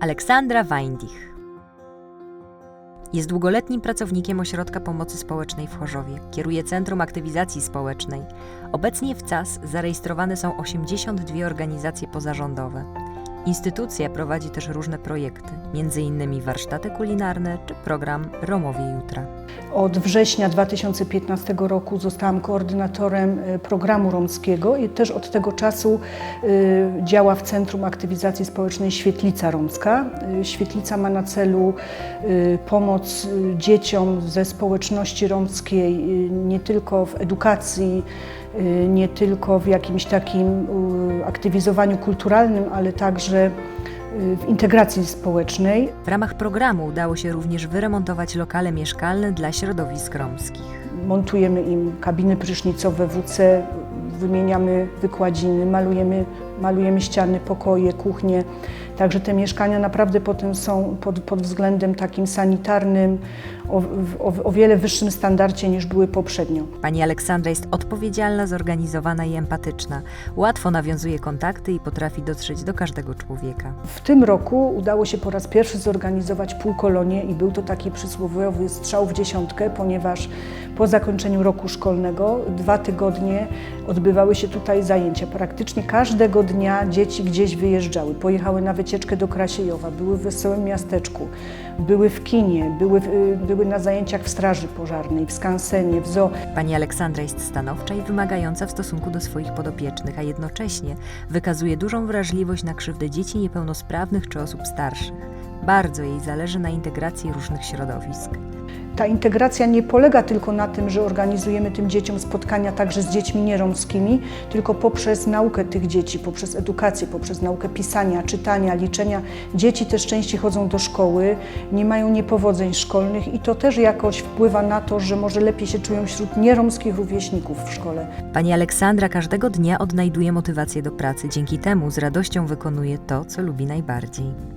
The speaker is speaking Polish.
Aleksandra Weindich. Jest długoletnim pracownikiem Ośrodka Pomocy Społecznej w Chorzowie. Kieruje Centrum Aktywizacji Społecznej. Obecnie w CAS zarejestrowane są 82 organizacje pozarządowe. Instytucja prowadzi też różne projekty, m.in. warsztaty kulinarne czy program Romowie Jutra. Od września 2015 roku zostałam koordynatorem e, programu romskiego i też od tego czasu e, działa w Centrum Aktywizacji Społecznej Świetlica Romska. E, Świetlica ma na celu pomoc dzieciom ze społeczności romskiej nie tylko w edukacji, nie tylko w jakimś takim aktywizowaniu kulturalnym, ale także w integracji społecznej. W ramach programu udało się również wyremontować lokale mieszkalne dla środowisk romskich. Montujemy im kabiny prysznicowe, WC, wymieniamy wykładziny, malujemy, malujemy ściany, pokoje, kuchnie. Także te mieszkania naprawdę potem są pod, pod względem takim sanitarnym o, o, o wiele wyższym standardzie niż były poprzednio. Pani Aleksandra jest odpowiedzialna, zorganizowana i empatyczna. Łatwo nawiązuje kontakty i potrafi dotrzeć do każdego człowieka. W tym roku udało się po raz pierwszy zorganizować półkolonie i był to taki przysłowiowy strzał w dziesiątkę, ponieważ po zakończeniu roku szkolnego dwa tygodnie odbywały się tutaj zajęcia. Praktycznie każdego dnia dzieci gdzieś wyjeżdżały. Pojechały na wycieczkę do Krasiejowa, były w Wesołym Miasteczku, były w kinie, były, w- były na zajęciach w Straży Pożarnej, w skansenie, w zoo. Pani Aleksandra jest stanowcza i wymagająca w stosunku do swoich podopiecznych, a jednocześnie wykazuje dużą wrażliwość na krzywdę dzieci niepełnosprawnych czy osób starszych. Bardzo jej zależy na integracji różnych środowisk. Ta integracja nie polega tylko na tym, że organizujemy tym dzieciom spotkania także z dziećmi nieromskimi, tylko poprzez naukę tych dzieci, poprzez edukację, poprzez naukę pisania, czytania, liczenia. Dzieci też częściej chodzą do szkoły, nie mają niepowodzeń szkolnych i to też jakoś wpływa na to, że może lepiej się czują wśród nieromskich rówieśników w szkole. Pani Aleksandra każdego dnia odnajduje motywację do pracy, dzięki temu z radością wykonuje to, co lubi najbardziej.